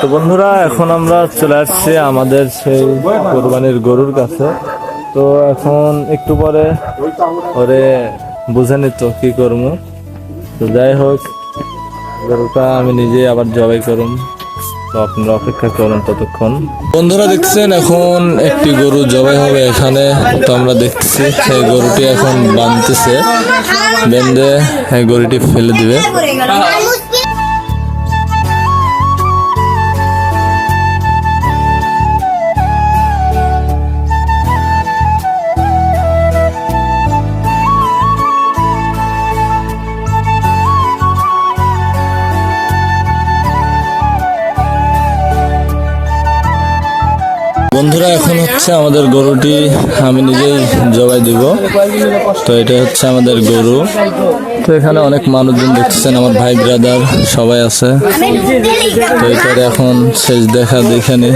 তো বন্ধুরা, এখন আমরা চলে আসছি আমাদের সেই কোরবানির গরুর কাছে। তো এখন একটু পরে ওরে বুঝে নিত কি করব। তো যাই হোক, গরুটা আমি নিজে আবার জবাই করুন তো আপনারা অপেক্ষা করুন ততক্ষণ। বন্ধুরা, দেখছেন, এখন একটি গরু জবাই হবে এখানে। তো আমরা দেখছি, সেই গরুটি এখন বাঁধতেছে। বেঁধে গরুটি ফেলে দিবে। বন্ধুরা, এখন হচ্ছে আমাদের গরুটি আমি নিজেই জবাই দিব। তো এটা হচ্ছে আমাদের গরু। তো এখানে অনেক মানুষজন দেখতেছেন, আমার ভাই ব্রাদার সবাই আছে। তো এটারে এখন শেষ দেখা, দেখে নি।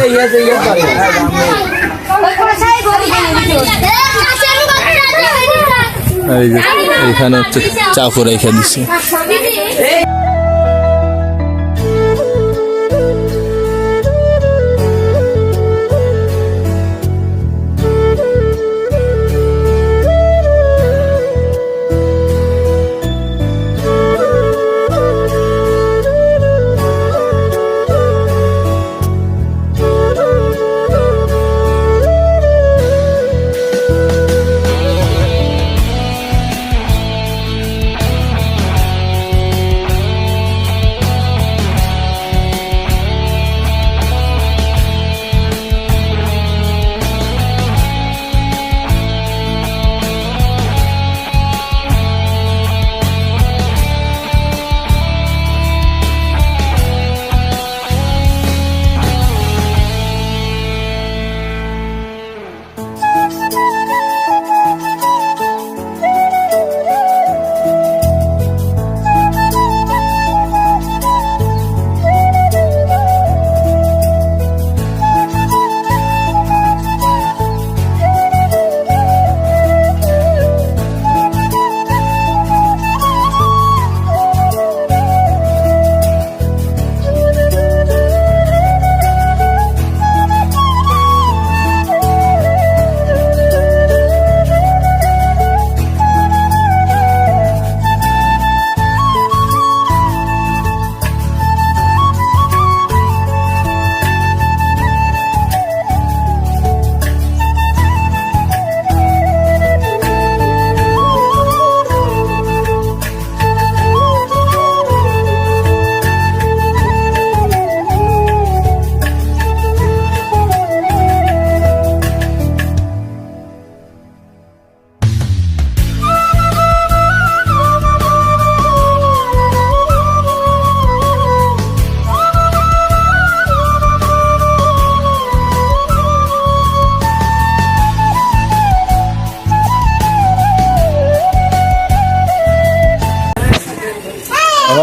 এই এখানে হচ্ছে চাকু রেখে দিছে।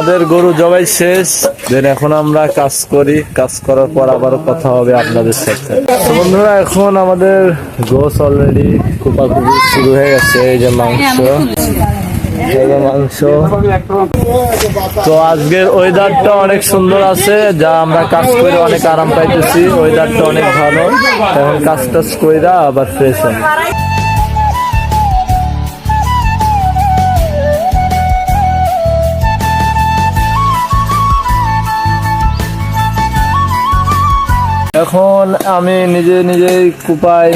আমাদের গরু জবাই শেষ। দেন এখন আমরা কাজ করি। কাজ করার পর আবারও কথা হবে আপনাদের সাথে। বন্ধুরা, এখন আমাদের গোস অলরেডি কুপাকুপি শুরু হয়ে গেছে। এই যে মাংস। মাংস। তো আজকের ওয়েদারটা অনেক সুন্দর আছে, যা আমরা কাজ করে অনেক আরাম পাইতেছি। ওয়েদারটা অনেক ভালো। এখন কাজ টাজ কইরা আবার ফ্রেশ হয় এখন আমি নিজে নিজেই কুপাই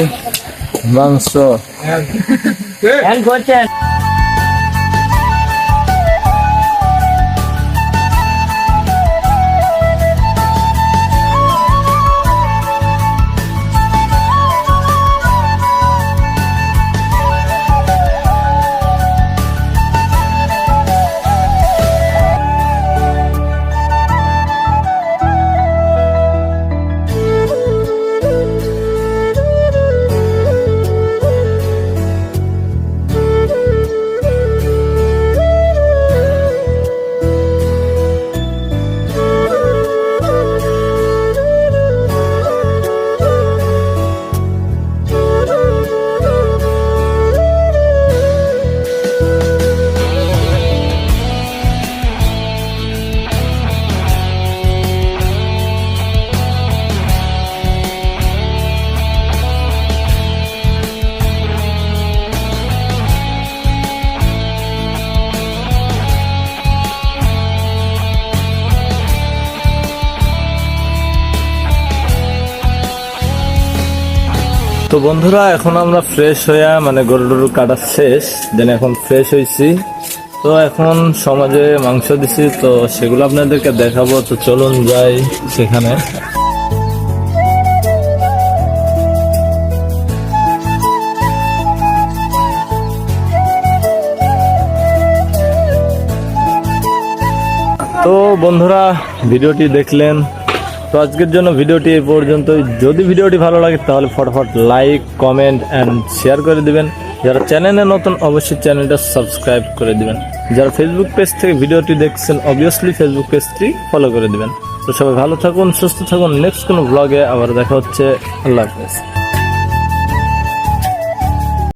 মাংস। তো বন্ধুরা, এখন আমরা ফ্রেশ হইয়া মানে গরু টরু কাটা শেষ দেন এখন ফ্রেশ হয়েছি তো এখন সমাজে মাংস দিছি, তো সেগুলো আপনাদেরকে দেখাবো। তো চলুন যাই সেখানে। তো বন্ধুরা, ভিডিওটি দেখলেন। তো আজকের জন্য ভিডিওটি এই পর্যন্ত যদি ভিডিওটি ভালো লাগে, তাহলে ফটাফট লাইক, কমেন্ট অ্যান্ড শেয়ার করে দিবেন। যারা চ্যানেলে নতুন, অবশ্যই চ্যানেলটা সাবস্ক্রাইব করে দিবেন। যারা ফেসবুক পেজ থেকে ভিডিওটি দেখছেন অবভিয়াসলি ফেসবুক পেজটি ফলো করে দিবেন। তো সবাই ভালো থাকুন, সুস্থ থাকুন। নেক্সট কোনো ব্লগে আবার দেখা হচ্ছে। আল্লাহ হাফেজ।